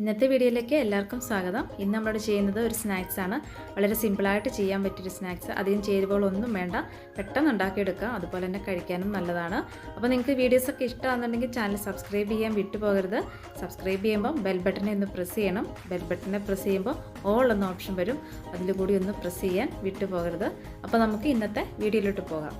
ഇന്നത്തെ വീഡിയോയിലേക്ക് എല്ലാവർക്കും സ്വാഗതം. ഇന്ന് നമ്മൾ ചെയ്യുന്നത് ഒരു സ്നാക്സ് ആണ്. വളരെ സിമ്പിളായിട്ട് ചെയ്യാൻ പറ്റിയൊരു സ്നാക്സ്. അധികം ചേരുവകളൊന്നും വേണ്ട. പെട്ടെന്ന് ഉണ്ടാക്കിയെടുക്കാം അതുപോലെ തന്നെ കഴിക്കാനും നല്ലതാണ്. അപ്പോൾ നിങ്ങൾക്ക് വീഡിയോസൊക്കെ ഇഷ്ടമാണെന്നുണ്ടെങ്കിൽ ചാനൽ സബ്സ്ക്രൈബ് ചെയ്യാൻ വിട്ടുപോകരുത്. സബ്സ്ക്രൈബ് ചെയ്യുമ്പോൾ ബെൽ ബട്ടനെ ഒന്ന് പ്രസ് ചെയ്യണം. ബെൽ ബട്ടനെ പ്രസ് ചെയ്യുമ്പോൾ ഓൾ എന്ന ഓപ്ഷൻ വരും. അതിൽ കൂടി ഒന്ന് പ്രസ് ചെയ്യാൻ വിട്ടുപോകരുത്. അപ്പോൾ നമുക്ക് ഇന്നത്തെ വീഡിയോയിലോട്ട് പോകാം.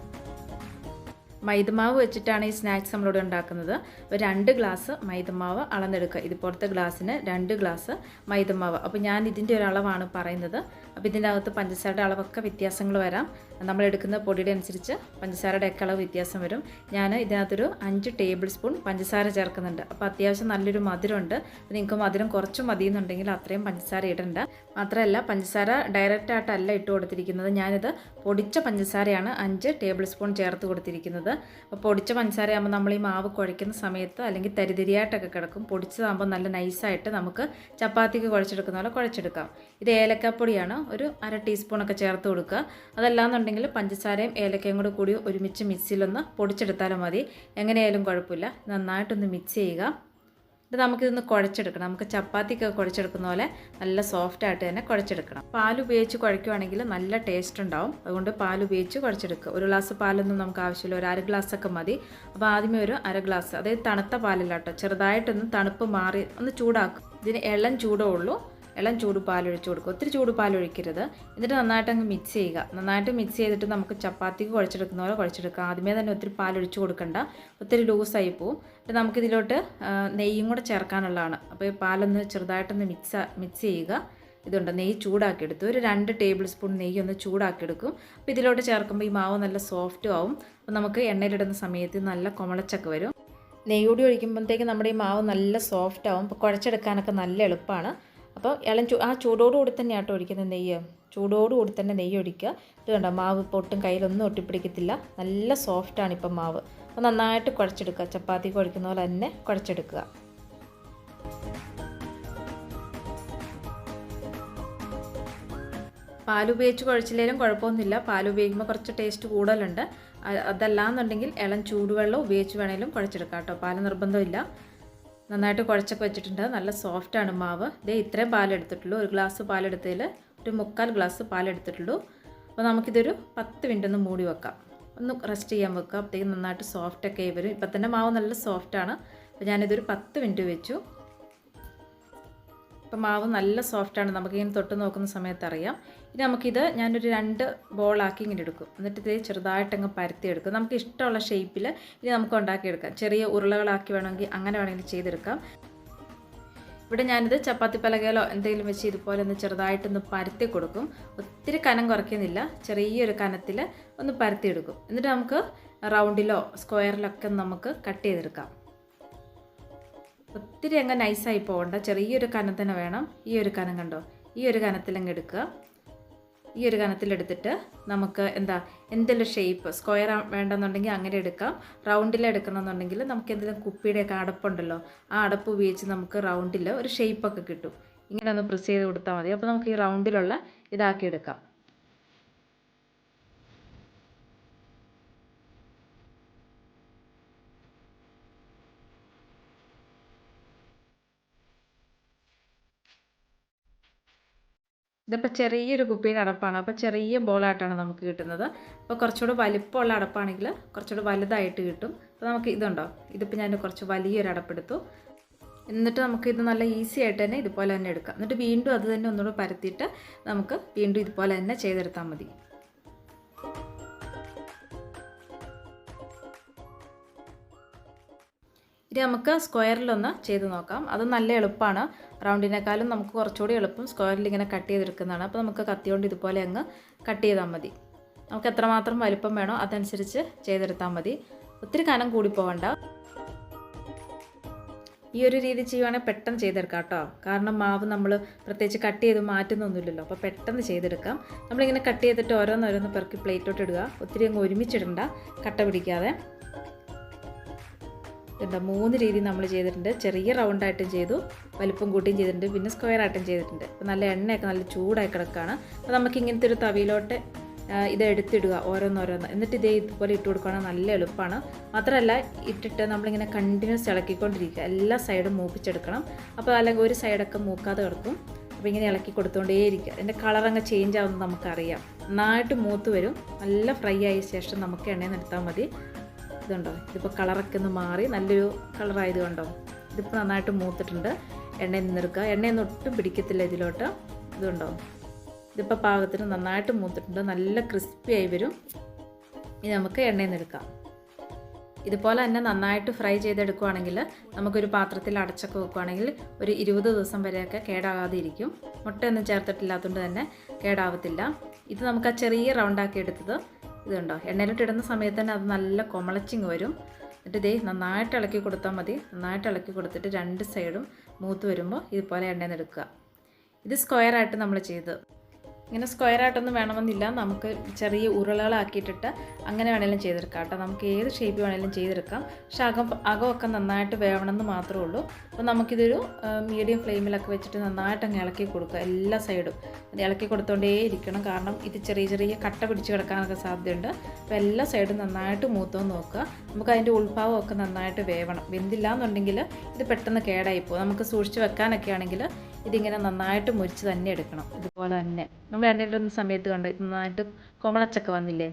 മൈദമാവ് വെച്ചിട്ടാണ് ഈ സ്നാക്സ് നമ്മളിവിടെ ഉണ്ടാക്കുന്നത്. ഒരു രണ്ട് ഗ്ലാസ് മൈദമാവ് അളന്നെടുക്കുക. ഇതുപോലത്തെ ഗ്ലാസ്സിന് രണ്ട് ഗ്ലാസ് മൈദമാവ്. അപ്പോൾ ഞാൻ ഇതിന്റെ ഒരു അളവാണ് പറയുന്നത്. അപ്പോൾ ഇതിന്റെ അകത്ത് പഞ്ചസാരയുടെ അളവൊക്കെ വ്യത്യാസങ്ങൾ വരാം. നമ്മൾ എടുക്കുന്ന പൊടിയുടെ അനുസരിച്ച് പഞ്ചസാരയുടെ ഒക്കെ അളവ് വ്യത്യാസം വരും. ഞാൻ ഇതിനകത്തൊരു അഞ്ച് ടേബിൾ സ്പൂൺ പഞ്ചസാര ചേർക്കുന്നുണ്ട്. അപ്പോൾ അത്യാവശ്യം നല്ലൊരു മധുരമുണ്ട്. അപ്പോൾ നിങ്ങൾക്ക് മധുരം കുറച്ച് മതി എന്നുണ്ടെങ്കിൽ അത്രയും പഞ്ചസാര ഇടണ്ട. മാത്രമല്ല പഞ്ചസാര ഡയറക്റ്റായിട്ടല്ല ഇട്ട് കൊടുത്തിരിക്കുന്നത്. ഞാനിത് പൊടിച്ച പഞ്ചസാരയാണ് അഞ്ച് ടേബിൾ സ്പൂൺ ചേർത്ത് കൊടുത്തിരിക്കുന്നത്. അപ്പോൾ പൊടിച്ച പഞ്ചസാരയാകുമ്പോൾ നമ്മൾ ഈ മാവ് കുഴയ്ക്കുന്ന സമയത്ത് അല്ലെങ്കിൽ തരിതരിയായിട്ടൊക്കെ കിടക്കും. പൊടിച്ചതാകുമ്പോൾ നല്ല നൈസായിട്ട് നമുക്ക് ചപ്പാത്തിക്ക് കുഴച്ചെടുക്കുന്ന പോലെ കുഴച്ചെടുക്കാം. ഇത് ഏലക്കാപ്പൊടിയാണ്. ഒരു അര ടീസ്പൂണൊക്കെ ചേർത്ത് കൊടുക്കുക. അതല്ലാന്നുണ്ടെങ്കിൽ പഞ്ചസാരയും ഏലക്കയും കൂടെ കൂടി ഒരുമിച്ച് മിക്സിയിലൊന്ന് പൊടിച്ചെടുത്താലും മതി. എങ്ങനെയായാലും കുഴപ്പമില്ല. നന്നായിട്ടൊന്ന് മിക്സ് ചെയ്യുക. ഇത് നമുക്കിതൊന്ന് കുഴച്ചെടുക്കണം. നമുക്ക് ചപ്പാത്തിക്കൊക്കെ കുഴച്ചെടുക്കുന്ന പോലെ നല്ല സോഫ്റ്റ് ആയിട്ട് തന്നെ കുഴച്ചെടുക്കണം. പാൽ ഉപയോഗിച്ച് കുഴയ്ക്കുവാണെങ്കിൽ നല്ല ടേസ്റ്റ് ഉണ്ടാവും. അതുകൊണ്ട് പാൽ ഉപയോഗിച്ച് കുഴച്ചെടുക്കുക. ഒരു ഗ്ലാസ് പാലൊന്നും നമുക്ക് ആവശ്യമില്ല. ഒരു അര ഗ്ലാസ് ഒക്കെ മതി. അപ്പോൾ ആദ്യമേ ഒരു അര ഗ്ലാസ് അതായത് തണുത്ത പാലില്ല കേട്ടോ. ചെറുതായിട്ടൊന്ന് തണുപ്പ് മാറി ഒന്ന് ചൂടാക്കും. ഇതിന് ഇളം ചൂടേ ഉള്ളൂ. ഇളം ചൂട് പാലൊഴിച്ച് കൊടുക്കുക. ഒത്തിരി ചൂട് പാലൊഴിക്കരുത് എന്നിട്ട് നന്നായിട്ട് അങ്ങ് മിക്സ് ചെയ്യുക. നന്നായിട്ട് മിക്സ് ചെയ്തിട്ട് നമുക്ക് ചപ്പാത്തിക്ക് കുഴച്ചെടുക്കുന്ന പോലെ കുഴച്ചെടുക്കുക ആദ്യമേ തന്നെ ഒത്തിരി പാലൊഴിച്ച് കൊടുക്കണ്ട. ഒത്തിരി ലൂസായി പോവും. എന്നിട്ട് നമുക്കിതിലോട്ട് നെയ്യും കൂടെ ചേർക്കാനുള്ളതാണ്. അപ്പോൾ ഈ പാലൊന്ന് ചെറുതായിട്ടൊന്ന് മിക്സ് മിക്സ് ചെയ്യുക. ഇതുണ്ട്. നെയ്യ് ചൂടാക്കിയെടുത്തു ഒരു രണ്ട് ടേബിൾ സ്പൂൺ നെയ്യ് ഒന്ന് ചൂടാക്കിയെടുക്കും. അപ്പോൾ ഇതിലോട്ട് ചേർക്കുമ്പോൾ ഈ മാവ് നല്ല സോഫ്റ്റും ആവും. അപ്പോൾ നമുക്ക് എണ്ണയിലിടുന്ന സമയത്ത് നല്ല കുമളച്ചൊക്കെ വരും. നെയ്യോടി ഒഴിക്കുമ്പോഴത്തേക്ക് നമ്മുടെ ഈ മാവ് നല്ല സോഫ്റ്റ് ആവും. അപ്പോൾ കുഴച്ചെടുക്കാനൊക്കെ നല്ല എളുപ്പമാണ്. അപ്പോൾ ഇളം ചൂ ആ ചൂടോടുകൂടി തന്നെ ആട്ടോ ഒഴിക്കുന്നത് നെയ്യ്. ചൂടോടുകൂടി തന്നെ നെയ്യ് ഒഴിക്കുക. ഇത് കണ്ടോ മാവ് ഇപ്പോൾ ഒട്ടും കയ്യിലൊന്നും ഒട്ടിപ്പിടിക്കത്തില്ല. നല്ല സോഫ്റ്റാണ് ഇപ്പം മാവ്. അപ്പോൾ നന്നായിട്ട് കുഴച്ചെടുക്കുക. ചപ്പാത്തി കുഴക്കുന്ന പോലെ തന്നെ കുഴച്ചെടുക്കുക. പാൽ ഉപയോഗിച്ച് കുഴച്ചില്ലേലും കുഴപ്പമൊന്നുമില്ല. പാൽ ഉപയോഗിക്കുമ്പോൾ കുറച്ച് ടേസ്റ്റ് കൂടുതലുണ്ട്. അതല്ലാന്നുണ്ടെങ്കിൽ ഇളം ചൂടുവെള്ളം ഉപയോഗിച്ച് വേണേലും കുഴച്ചെടുക്കാം കേട്ടോ. പാൽ നിർബന്ധമില്ല. നന്നായിട്ട് കുഴച്ചൊക്കെ വെച്ചിട്ടുണ്ട്. നല്ല സോഫ്റ്റാണ് മാവ്. ഇതേ ഇത്രയും പാലെടുത്തിട്ടുള്ളൂ. ഒരു ഗ്ലാസ് പാലെടുത്തതിൽ ഒരു മുക്കാൽ ഗ്ലാസ് പാലെടുത്തിട്ടുള്ളൂ. അപ്പോൾ നമുക്കിതൊരു പത്ത് മിനിറ്റ് ഒന്ന് മൂടി വെക്കാം. ഒന്ന് റെസ്റ്റ് ചെയ്യാൻ വെക്കുക അപ്പോഴത്തേക്കും നന്നായിട്ട് സോഫ്റ്റൊക്കെ ആയി വരും. ഇപ്പം തന്നെ മാവ് നല്ല സോഫ്റ്റാണ് അപ്പോൾ ഞാനിതൊരു പത്ത് മിനിറ്റ് വെച്ചു. ഇപ്പം മാവ് നല്ല സോഫ്റ്റാണ് നമുക്കിങ്ങനെ തൊട്ട് നോക്കുന്ന സമയത്ത് അറിയാം. ഇനി നമുക്കിത് ഞാനൊരു രണ്ട് ബോളാക്കി ഇങ്ങനെ എടുക്കും. എന്നിട്ട് ഇത് ചെറുതായിട്ടങ്ങ് പരത്തി എടുക്കും. നമുക്ക് ഇഷ്ടമുള്ള ഷേപ്പിൽ ഇനി നമുക്ക് ഉണ്ടാക്കിയെടുക്കാം ചെറിയ ഉരുളകളാക്കി വേണമെങ്കിൽ അങ്ങനെ വേണമെങ്കിൽ ചെയ്തെടുക്കാം. ഇവിടെ ഞാനിത് ചപ്പാത്തി പലകയിലോ എന്തെങ്കിലും വെച്ച് ഇതുപോലെ ഒന്ന് ചെറുതായിട്ടൊന്ന് പരത്തി കൊടുക്കും. ഒത്തിരി കനം കുറയ്ക്കുന്നില്ല. ചെറിയൊരു കനത്തിൽ ഒന്ന് പരത്തിയെടുക്കും എന്നിട്ട് നമുക്ക് റൗണ്ടിലോ സ്ക്വയറിലൊക്കെ നമുക്ക് കട്ട് ചെയ്തെടുക്കാം. ഒത്തിരി അങ്ങ് നൈസായി പോകണ്ട. ചെറിയൊരു കനം തന്നെ വേണം. ഈ ഒരു കനം കണ്ടോ? ഈ ഒരു കനത്തിലങ്ങ് എടുക്കുക. ഈ ഒരു കനത്തിലെടുത്തിട്ട് നമുക്ക് എന്താ എന്തെങ്കിലും ഷേപ്പ് സ്ക്വയർ വേണ്ടെന്നുണ്ടെങ്കിൽ അങ്ങനെ എടുക്കാം. റൗണ്ടിൽ എടുക്കണമെന്നുണ്ടെങ്കിൽ നമുക്ക് എന്തെങ്കിലും കുപ്പിയുടെയൊക്കെ അടപ്പുണ്ടല്ലോ ആ അടപ്പ് ഉപയോഗിച്ച് നമുക്ക് റൗണ്ടിൽ ഒരു ഷേപ്പൊക്കെ കിട്ടും. ഇങ്ങനെ ഒന്ന് പ്രസ് ചെയ്ത് കൊടുത്താൽ മതി. അപ്പോൾ നമുക്ക് ഈ റൗണ്ടിലുള്ള ഇതാക്കി എടുക്കാം. ഇതിപ്പോൾ ചെറിയൊരു കുപ്പിയുടെ അടപ്പാണ്. അപ്പോൾ ചെറിയ ബോളായിട്ടാണ് നമുക്ക് കിട്ടുന്നത്. അപ്പോൾ കുറച്ചുകൂടെ വലിപ്പമുള്ള അടപ്പാണെങ്കിൽ കുറച്ചുകൂടെ വലുതായിട്ട് കിട്ടും. അപ്പോൾ നമുക്ക് ഇതുണ്ടോ? ഇതിപ്പോൾ ഞാൻ കുറച്ച് വലിയൊരു അടപ്പെടുത്തു. എന്നിട്ട് നമുക്ക് ഇത് നല്ല ഈസി ആയിട്ട് തന്നെ ഇതുപോലെ തന്നെ എടുക്കാം. എന്നിട്ട് വീണ്ടും അത് തന്നെ ഒന്നുകൂടെ പരത്തിയിട്ട് നമുക്ക് വീണ്ടും ഇതുപോലെ തന്നെ ചെയ്തെടുത്താൽ മതി. ഇനി നമുക്ക് സ്ക്വയറിലൊന്ന് ചെയ്ത് നോക്കാം. അത് നല്ല എളുപ്പമാണ് റൗണ്ടിനേക്കാളും നമുക്ക് കുറച്ചുകൂടി എളുപ്പം സ്ക്വയറിൽ ഇങ്ങനെ കട്ട് ചെയ്തെടുക്കുന്നതാണ്. അപ്പോൾ നമുക്ക് കത്തിയോണ്ട് ഇതുപോലെ അങ്ങ് കട്ട് ചെയ്താൽ മതി. നമുക്ക് എത്രമാത്രം വലുപ്പം വേണോ അതനുസരിച്ച് ചെയ്തെടുത്താൽ മതി. ഒത്തിരി കനം കൂടി പോകണ്ട ഈ ഒരു രീതി ചെയ്യുവാണെങ്കിൽ പെട്ടെന്ന് ചെയ്തെടുക്കാം കേട്ടോ. കാരണം മാവ് നമ്മൾ പ്രത്യേകിച്ച് കട്ട് ചെയ്ത് മാറ്റുന്നൊന്നുമില്ലല്ലോ. അപ്പോൾ പെട്ടെന്ന് ചെയ്തെടുക്കാം. നമ്മളിങ്ങനെ കട്ട് ചെയ്തിട്ട് ഓരോന്നോരോന്ന് പെറുക്കി പ്ലേറ്റോട്ട് ഇടുക. ഒത്തിരി അങ്ങ് ഒരുമിച്ചിടണ്ട. കട്ട പിടിക്കാതെ. എന്താ മൂന്ന് രീതി നമ്മൾ ചെയ്തിട്ടുണ്ട്. ചെറിയ റൗണ്ടായിട്ടും ചെയ്തു വലിപ്പം കൂട്ടിയും ചെയ്തിട്ടുണ്ട് പിന്നെ സ്ക്വയർ ആയിട്ടും ചെയ്തിട്ടുണ്ട്. അപ്പോൾ നല്ല എണ്ണയൊക്കെ നല്ല ചൂടായി കിടക്കുകയാണ് അപ്പോൾ നമുക്ക് ഇങ്ങനത്തെ ഒരു തവിയിലോട്ട് ഇത് എടുത്തിടുക ഓരോന്നോരോന്ന്. എന്നിട്ട് ഇതേ ഇതുപോലെ ഇട്ട് കൊടുക്കുകയാണെങ്കിൽ നല്ല എളുപ്പമാണ്. മാത്രമല്ല ഇട്ടിട്ട് നമ്മളിങ്ങനെ കണ്ടിന്യൂസ് ഇളക്കിക്കൊണ്ടിരിക്കുക. എല്ലാ സൈഡും മൂപ്പിച്ചെടുക്കണം. അപ്പോൾ അല്ലെങ്കിൽ ഒരു സൈഡൊക്കെ മൂക്കാതെ കിടക്കും. അപ്പോൾ ഇങ്ങനെ ഇളക്കി കൊടുത്തുകൊണ്ടേയിരിക്കുക അതിന്റെ കളറങ്ങ് ചേഞ്ച് ആവുന്നത് നമുക്കറിയാം. നന്നായിട്ട് മൂത്ത് വരും. നല്ല ഫ്രൈ ആയ ശേഷം നമുക്ക് എണ്ണയിൽ നിന്ന് എടുത്താൽ മതി. ഇതുണ്ടോ ഇതിപ്പോൾ കളറൊക്കെ ഒന്ന് മാറി നല്ലൊരു കളറായത് കണ്ടോ? ഇതിപ്പോൾ നന്നായിട്ട് മൂത്തിട്ടുണ്ട്. എണ്ണയിൽ നിന്നെടുക്കുക. എണ്ണയൊന്നും ഒട്ടും പിടിക്കത്തില്ല ഇതിലോട്ട്. ഇതുണ്ടോ ഇതിപ്പോൾ പാകത്തിന് നന്നായിട്ട് മൂത്തിട്ടുണ്ട്. നല്ല ക്രിസ്പി ആയി വരും. ഇനി നമുക്ക് എണ്ണയിൽ നിന്ന് എടുക്കാം ഇതുപോലെ തന്നെ നന്നായിട്ട് ഫ്രൈ ചെയ്തെടുക്കുവാണെങ്കിൽ നമുക്കൊരു പാത്രത്തിൽ അടച്ചൊക്കെ വെക്കുവാണെങ്കിൽ ഒരു ഇരുപത് ദിവസം വരെയൊക്കെ കേടാകാതെ ഇരിക്കും മുട്ടയൊന്നും ചേർത്തിട്ടില്ലാത്തതുകൊണ്ട് തന്നെ കേടാവത്തില്ല. ഇത് നമുക്ക് ആ ചെറിയ റൗണ്ടാക്കി എടുത്തത് ഇതുണ്ടോ? എണ്ണയിലിട്ടിടുന്ന സമയത്ത് തന്നെ അത് നല്ല കൊമളച്ചിങ് വരും. എന്നിട്ട് ഇതേ നന്നായിട്ട് ഇളക്കി കൊടുത്താൽ മതി. നന്നായിട്ട് ഇളക്കി കൊടുത്തിട്ട് രണ്ട് സൈഡും മൂത്ത് വരുമ്പോൾ ഇതുപോലെ എണ്ണയിൽ നിന്ന് എടുക്കുക. ഇത് സ്ക്വയറായിട്ട് നമ്മൾ ചെയ്ത് ഇങ്ങനെ സ്ക്വയറായിട്ടൊന്നും വേണമെന്നില്ല. നമുക്ക് ചെറിയ ഉരുളകളാക്കിയിട്ടിട്ട് അങ്ങനെ വേണമെങ്കിലും ചെയ്തെടുക്കാം കേട്ടോ. നമുക്ക് ഏത് ഷേപ്പ് വേണമെങ്കിലും ചെയ്തെടുക്കാം. പക്ഷെ അകം അകമൊക്കെ നന്നായിട്ട് വേവണമെന്ന് മാത്രമേ ഉള്ളൂ. അപ്പോൾ നമുക്കിതൊരു മീഡിയം ഫ്ലെയിമിലൊക്കെ വെച്ചിട്ട് നന്നായിട്ട് അങ്ങ് ഇളക്കി കൊടുക്കുക എല്ലാ സൈഡും ഇളക്കി കൊടുത്തോണ്ടേ ഇരിക്കണം. കാരണം ഇത് ചെറിയ ചെറിയ കട്ട പിടിച്ച് കിടക്കാനൊക്കെ സാധ്യതയുണ്ട്. അപ്പോൾ എല്ലാ സൈഡും നന്നായിട്ട് മൂത്തോ നോക്കുക. നമുക്ക് അതിന്റെ ഉൾഭാവമൊക്കെ നന്നായിട്ട് വേവണം. വെന്തില്ല എന്നുണ്ടെങ്കിൽ ഇത് പെട്ടെന്ന് കേടായി പോകും. നമുക്ക് സൂക്ഷിച്ച് വെക്കാനൊക്കെ ആണെങ്കിൽ ഇതിങ്ങനെ നന്നായിട്ട് മുരിച്ച് തന്നെ എടുക്കണം. ഇതുപോലെ തന്നെ. നമ്മൾ എണ്ണയിലിടുന്ന സമയത്ത് കണ്ട്? നന്നായിട്ട് കോമളച്ചക്ക വന്നില്ലേ?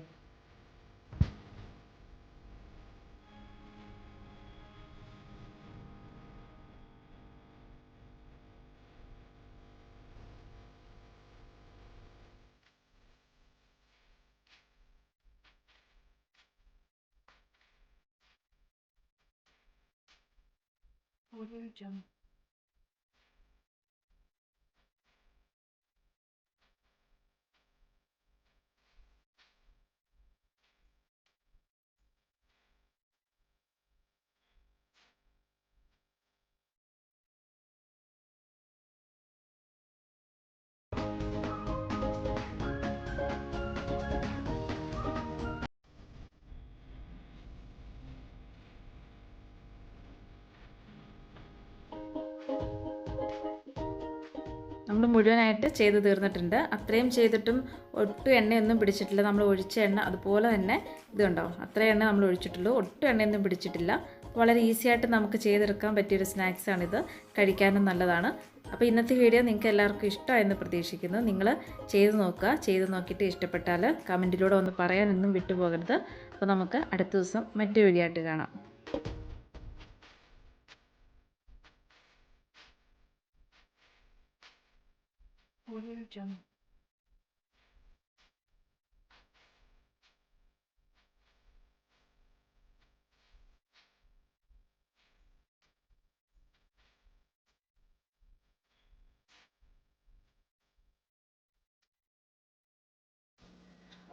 നമ്മൾ മുഴുവനായിട്ട് ചെയ്ത് തീർന്നിട്ടുണ്ട്. അത്രയും ചെയ്തിട്ടും ഒട്ടും എണ്ണയൊന്നും പിടിച്ചിട്ടില്ല. നമ്മൾ ഒഴിച്ച എണ്ണ അതുപോലെ തന്നെ ഇത് ഉണ്ടാവും അത്ര എണ്ണ നമ്മൾ ഒഴിച്ചിട്ടുള്ളൂ. ഒട്ടും എണ്ണയൊന്നും പിടിച്ചിട്ടില്ല. വളരെ ഈസി ആയിട്ട് നമുക്ക് ചെയ്തെടുക്കാൻ പറ്റിയൊരു സ്നാക്സാണിത് കഴിക്കാനും നല്ലതാണ്. അപ്പോൾ ഇന്നത്തെ വീഡിയോ നിങ്ങൾക്ക് എല്ലാവർക്കും ഇഷ്ടമായെന്ന് പ്രതീക്ഷിക്കുന്നു. നിങ്ങൾ ചെയ്ത് നോക്കുക. ചെയ്ത് നോക്കിയിട്ട് ഇഷ്ടപ്പെട്ടാൽ കമന്റിലൂടെ ഒന്ന് പറയാനൊന്നും വിട്ടുപോകരുത്. അപ്പോൾ നമുക്ക് അടുത്ത ദിവസം മറ്റു വീഡിയോ ആയിട്ട് കാണാം. William